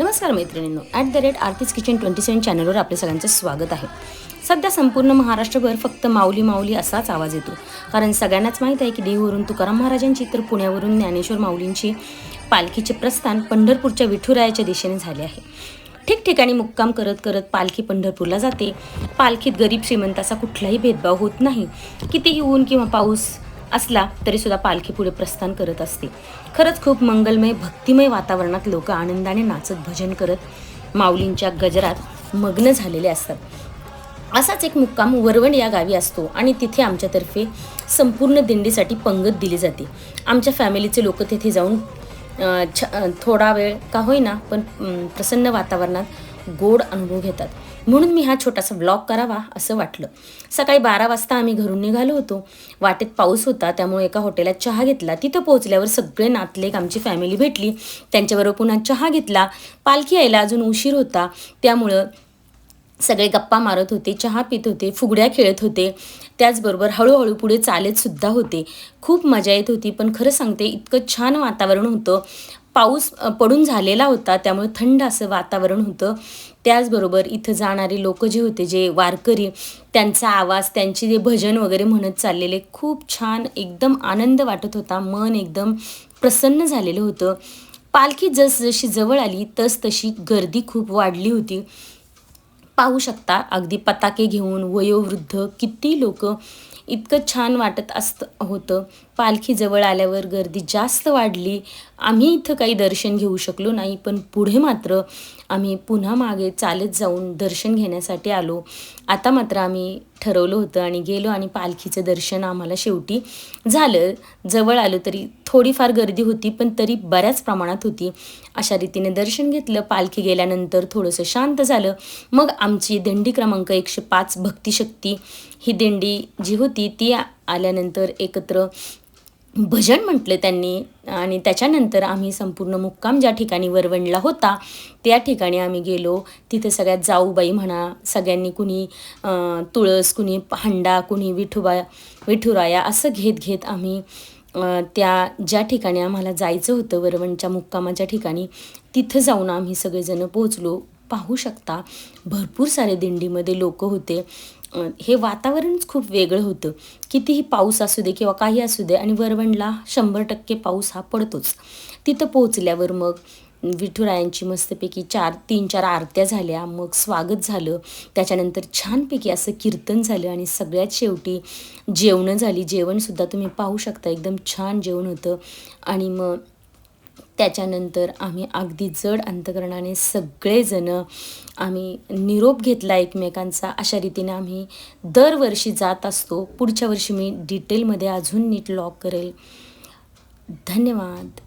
नमस्कार मैत्रिणींनो at the rate Aarti's kitchen twenty seven चॅनलवर आपल्या सगळ्यांचं स्वागत आहे. सध्या संपूर्ण महाराष्ट्रभर फक्त माऊली माऊली असाच आवाज येतो. कारण सगळ्यांनाच माहीत आहे की देहूवरून तुकाराम महाराजांची तर पुण्यावरून ज्ञानेश्वर माऊलींची पालखीचे प्रस्थान पंढरपूरच्या विठुरायाच्या दिशेने झाले आहे. ठिकठिकाणी मुक्काम करत करत पालखी पंढरपूरला जाते. पालखीत गरीब श्रीमंताचा कुठलाही भेदभाव होत नाही. कितीही ऊन किंवा पाऊस असला तरी सुद्धा पालखी पुढे प्रस्थान करत असते. खरंच खूप मंगलमय भक्तिमय वातावरणात लोक आनंदाने नाचत भजन करत माऊलींच्या गजरात मग्न झालेले असतात. असाच एक मुक्काम वरवण या गावी असतो आणि तिथे आमच्यातर्फे संपूर्ण दिंडीसाठी पंगत दिली जाते. आमच्या फॅमिलीचे लोक तिथे जाऊन छ थोडा वेळ का होईना पण प्रसन्न वातावरणात गोड अनुभव घेतात. म्हणून मी हा छोटासा ब्लॉग करावा असं वाटलं. सकाळी बारा वाजता आम्ही घरून निघालो होतो. वाटेत पाऊस होता त्यामुळे एका हॉटेलात चहा घेतला. तिथं पोहोचल्यावर सगळे नातलेक आमची फॅमिली भेटली. त्यांच्याबरोबर पुन्हा चहा घेतला. पालखी यायला अजून उशीर होता. त्यामुळं सगळे गप्पा मारत होते चहा पित होते फुगड्या खेळत होते. त्याचबरोबर हळूहळू पुढे चालतसुद्धा होते. खूप मजा येत होती पण खरं सांगते इतकं छान वातावरण होतं. पाऊस पडून झालेला होता त्यामुळे थंड असं वातावरण होतं. त्याचबरोबर इथं जाणारे लोक जे होते जे वारकरी त्यांचा आवाज त्यांचे जे भजन वगैरे म्हणत चाललेले खूप छान एकदम आनंद वाटत होता. मन एकदम प्रसन्न झालेलं होतं. पालखी जसजशी जवळ आली तस तशी गर्दी खूप वाढली होती. पाहू शकता अगदी पताके घेऊन वयोवृद्ध किती लोक इतकं छान वाटत असतं होतं. पालखी जवळ आल्यावर गर्दी जास्त वाढली. आम्ही इथं काही दर्शन घेऊ शकलो नाही पण पुढे मात्र आम्ही पुन्हा मागे चालत जाऊन दर्शन घेण्यासाठी आलो. आता मात्र आम्ही ठरवलं होतं आणि गेलो आणि पालखीचं दर्शन आम्हाला शेवटी झालं. जवळ आलो तरी थोडीफार गर्दी होती पण तरी बऱ्याच प्रमाणात होती. अशा रीतीने दर्शन घेतलं. पालखी गेल्यानंतर थोडंसं शांत झालं. मग आमची दिंडी क्रमांक एकशे पाच भक्तिशक्ती ही दिंडी जी होती ती आल्यानंतर एकत्र भजन म्हटलं त्यांनी आणि त्याच्यानंतर आम्ही संपूर्ण मुक्काम ज्या ठिकाणी वरवणला होता त्या ठिकाणी आम्ही गेलो. तिथे सगळ्यात जाऊबाई म्हणा सगळ्यांनी कुणी तुळस कुणी हंडा कुणी विठुबा विठुराया असं घेत घेत आम्ही त्या ज्या ठिकाणी आम्हाला जायचं होतं वरवणच्या मुक्कामाच्या ठिकाणी तिथं जाऊन आम्ही सगळेजण पोहोचलो. पाहू शकता. भरपूर सारे दिंडीमध्ये लोक होते. हे वातावरणच खूप वेगळं होतं. कितीही पाऊस असू दे किंवा काही असू दे आणि वरवणला शंभर टक्के पाऊस हा पडतोच. तिथं पोहोचल्यावर मग विठुरायांची मस्तपैकी चार तीन चार आरत्या झाल्या. मग स्वागत झालं. त्याच्यानंतर छानपैकी असं कीर्तन झालं आणि सगळ्यात शेवटी जेवणं झाली. जेवणसुद्धा तुम्ही पाहू शकता. एकदम छान जेवण होतं. आणि मग त्याच्यानंतर आम्ही अगदी जड अंतकरणाने सगळेजणं आम्ही निरोप घेतला एकमेकांचा. अशा रीतीने आम्ही दरवर्षी जात असतो. पुढच्या वर्षी मी डिटेलमध्ये अजून नीट लॉक करेल. धन्यवाद.